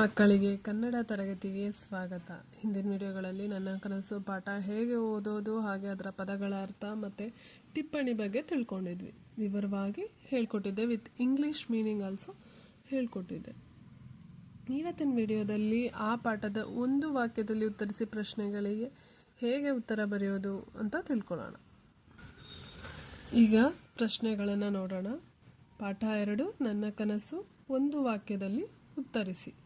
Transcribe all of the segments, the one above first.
ಮಕ್ಕಳಿಗೆ ಕನ್ನಡ ತರಗತಿಗೆ ಸ್ವಾಗತ. ಹಿಂದಿನ ವಿಡಿಯೋಗಳಲ್ಲಿ ನನ್ನ ಕನಸು ಪಾಠ ಹೇಗೆ ಓದೋದು, ಹಾಗೆ ಅದರ ಪದಗಳ ಅರ್ಥ ಮತ್ತು ಟಿಪ್ಪಣಿ ಬಗ್ಗೆ ತಿಳ್ಕೊಂಡಿದ್ವಿ. ವಿವರವಾಗಿ ಹೇಳ್ಕೊಟ್ಟಿದ್ದೆ ವಿತ್ ಇಂಗ್ಲೀಷ್ ಮೀನಿಂಗ್ ಆಲ್ಸೋ ಹೇಳ್ಕೊಟ್ಟಿದ್ದೆ. ಇವತ್ತಿನ ವಿಡಿಯೋದಲ್ಲಿ ಆ ಪಾಠದ ಒಂದು ವಾಕ್ಯದಲ್ಲಿ ಉತ್ತರಿಸಿ ಪ್ರಶ್ನೆಗಳಿಗೆ ಹೇಗೆ ಉತ್ತರ ಬರೆಯೋದು ಅಂತ ತಿಳ್ಕೊಳ್ಳೋಣ. ಈಗ ಪ್ರಶ್ನೆಗಳನ್ನು ನೋಡೋಣ. ಪಾಠ ಎರಡು, ನನ್ನ ಕನಸು ಒಂದು ವಾಕ್ಯದಲ್ಲಿ ಉತ್ತರಿಸಿ.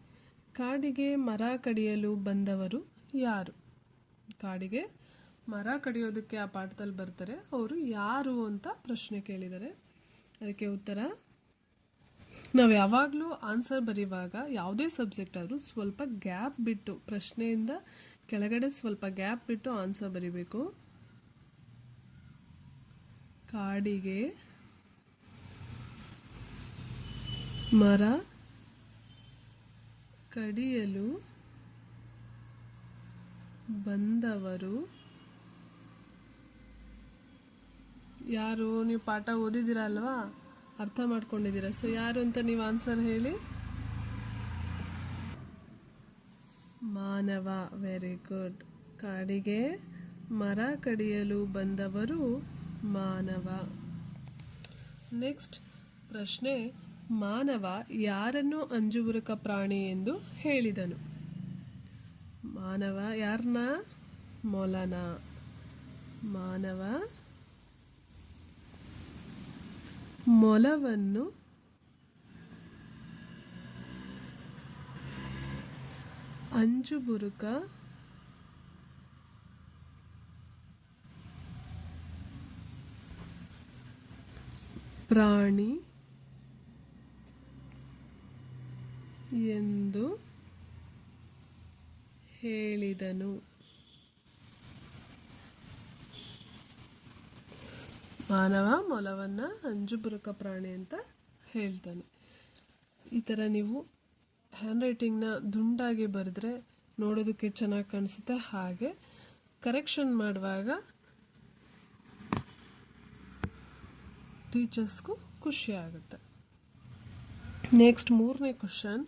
ಕಾಡಿಗೆ ಮರ ಕಡಿಯಲು ಬಂದವರು ಯಾರು? ಕಾಡಿಗೆ ಮರ ಕಡಿಯೋದಕ್ಕೆ ಆ ಪಾಠದಲ್ಲಿ ಬರ್ತಾರೆ. ಅವರು ಯಾರು ಅಂತ ಪ್ರಶ್ನೆ ಕೇಳಿದ್ದಾರೆ ಅದಕ್ಕೆ ಉತ್ತರ, ನಾವು ಯಾವಾಗಲೂ ಆನ್ಸರ್ ಬರೆಯುವಾಗ ಯಾವುದೇ ಸಬ್ಜೆಕ್ಟ್ ಆದರೂ ಸ್ವಲ್ಪ ಗ್ಯಾಪ್ ಬಿಟ್ಟು, ಪ್ರಶ್ನೆಯಿಂದ ಕೆಳಗಡೆ ಸ್ವಲ್ಪ ಗ್ಯಾಪ್ ಬಿಟ್ಟು ಆನ್ಸರ್ ಬರಿಬೇಕು. ಕಾಡಿಗೆ ಮರ ಕಡಿಯಲು ಬಂದವರು ಯಾರು? ನೀವು ಪಾಠ ಓದಿದ್ದೀರಾ ಅಲ್ವಾ? ಅರ್ಥ ಮಾಡ್ಕೊಂಡಿದ್ದೀರಾ? ಸೊ ಯಾರು ಅಂತ ನೀವು ಆನ್ಸರ್ ಹೇಳಿ. ಮಾನವ ವೆರಿ ಗುಡ್ ಕಾಡಿಗೆ ಮರ ಕಡಿಯಲು ಬಂದವರು ಮಾನವ. ನೆಕ್ಸ್ಟ್ ಪ್ರಶ್ನೆ. ಮಾನವ ಯಾರನ್ನು ಅಂಜುಬುರುಕ ಪ್ರಾಣಿ ಎಂದು ಹೇಳಿದನು. ಮಾನವ ಯಾರನ್ನ ಮೊಲನ. ಮಾನವ ಮೊಲವನ್ನು ಅಂಜುಬುರುಕ ಪ್ರಾಣಿ ಎಂದು ಹೇಳಿದನು. ಮಾನವ ಮೊಲವನ್ನ ಅಂಜುಬುರುಕ ಪ್ರಾಣಿ ಅಂತ ಹೇಳ್ತಾನೆ. ಈ ಥರ ನೀವು ಹ್ಯಾಂಡ್ ರೈಟಿಂಗ್ನ ದುಂಡಾಗಿ ಬರೆದ್ರೆ ನೋಡೋದಕ್ಕೆ ಚೆನ್ನಾಗಿ ಕಾಣಿಸುತ್ತೆ. ಹಾಗೆ ಕರೆಕ್ಷನ್ ಮಾಡುವಾಗ ಟೀಚರ್ಸ್ಗೂ ಖುಷಿ ಆಗುತ್ತೆ. ನೆಕ್ಸ್ಟ್ ಮೂರನೇ ಕ್ವಶನ್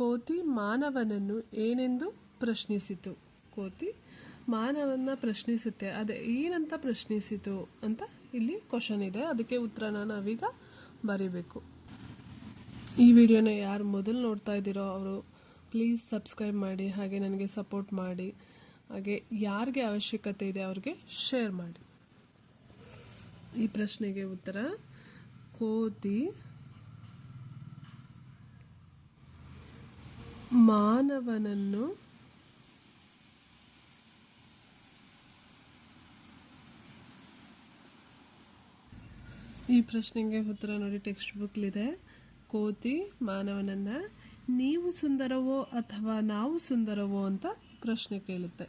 ಕೋತಿ ಮಾನವನನ್ನು ಏನೆಂದು ಪ್ರಶ್ನಿಸಿತು? ಕೋತಿ ಮಾನವನ್ನ ಪ್ರಶ್ನಿಸುತ್ತೆ. ಅದೇ ಏನಂತ ಪ್ರಶ್ನಿಸಿತು ಅಂತ ಇಲ್ಲಿ ಕ್ವಶನ್ ಇದೆ. ಅದಕ್ಕೆ ಉತ್ತರನ ನಾವೀಗ ಬರೀಬೇಕು. ಈ ವಿಡಿಯೋನ ಯಾರು ಮೊದಲು ನೋಡ್ತಾ ಇದ್ದೀರೋ ಅವರು ಪ್ಲೀಸ್ ಸಬ್ಸ್ಕ್ರೈಬ್ ಮಾಡಿ, ಹಾಗೆ ನನಗೆ ಸಪೋರ್ಟ್ ಮಾಡಿ, ಹಾಗೆ ಯಾರಿಗೆ ಅವಶ್ಯಕತೆ ಇದೆ ಅವ್ರಿಗೆ ಶೇರ್ ಮಾಡಿ. ಈ ಪ್ರಶ್ನೆಗೆ ಉತ್ತರ, ಕೋತಿ ಮಾನವನನ್ನು ಈ ಪ್ರಶ್ನೆಗೆ ಉತ್ತರ ನೋಡಿ ಟೆಕ್ಸ್ಟ್ ಬುಕ್ಲಿದೆ. ಕೋತಿ ಮಾನವನನ್ನ ನೀವು ಸುಂದರವೋ ಅಥವಾ ನಾವು ಸುಂದರವೋ ಅಂತ ಪ್ರಶ್ನೆ ಕೇಳುತ್ತೆ.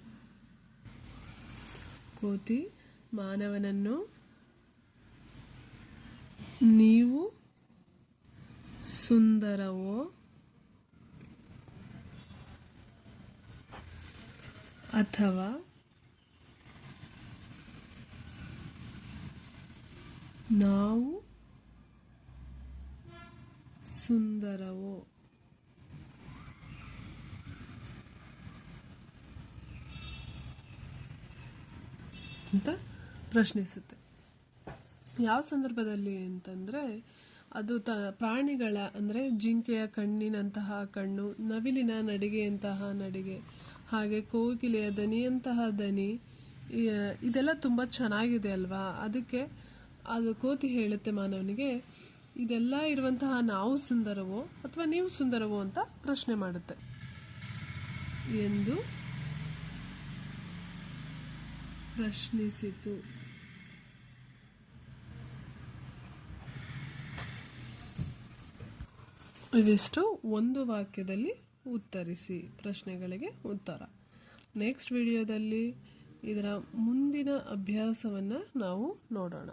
ಕೋತಿ ಮಾನವನನ್ನು ನೀವು ಸುಂದರವೋ ಅಥವಾ ನಾವು ಸುಂದರವೋ? ಅಂತ ಪ್ರಶ್ನಿಸುತ್ತೆ. ಯಾವ ಸಂದರ್ಭದಲ್ಲಿ ಅಂತಂದರೆ ಅದು ತ ಪ್ರಾಣಿಗಳ ಅಂದರೆ ಜಿಂಕೆಯ ಕಣ್ಣಿನಂತಹ ಕಣ್ಣು, ನವಿಲಿನ ನಡಿಗೆಯಂತಹ ನಡಿಗೆ ಹಾಗೆ ಕೋಗಿಲೆಯ ದನಿಯಂತಹ ದನಿ ಇದೆಲ್ಲ ತುಂಬ ಚೆನ್ನಾಗಿದೆ ಅಲ್ವಾ? ಅದಕ್ಕೆ ಅದು ಕೋತಿ ಹೇಳುತ್ತೆ ಮಾನವನಿಗೆ, ಇದೆಲ್ಲ ಇರುವಂತಹ ನಾವು ಸುಂದರವೋ ಅಥವಾ ನೀವು ಸುಂದರವೋ ಅಂತ ಪ್ರಶ್ನೆ ಮಾಡುತ್ತೆ. ಎಂದು ಪ್ರಶ್ನಿಸಿತು. ಇದಿಷ್ಟು ಒಂದು ವಾಕ್ಯದಲ್ಲಿ ಉತ್ತರಿಸಿ ಪ್ರಶ್ನೆಗಳಿಗೆ ಉತ್ತರ. ನೆಕ್ಸ್ಟ್ ವಿಡಿಯೋದಲ್ಲಿ ಇದರ ಮುಂದಿನ ಅಭ್ಯಾಸವನ್ನು ನಾವು ನೋಡೋಣ.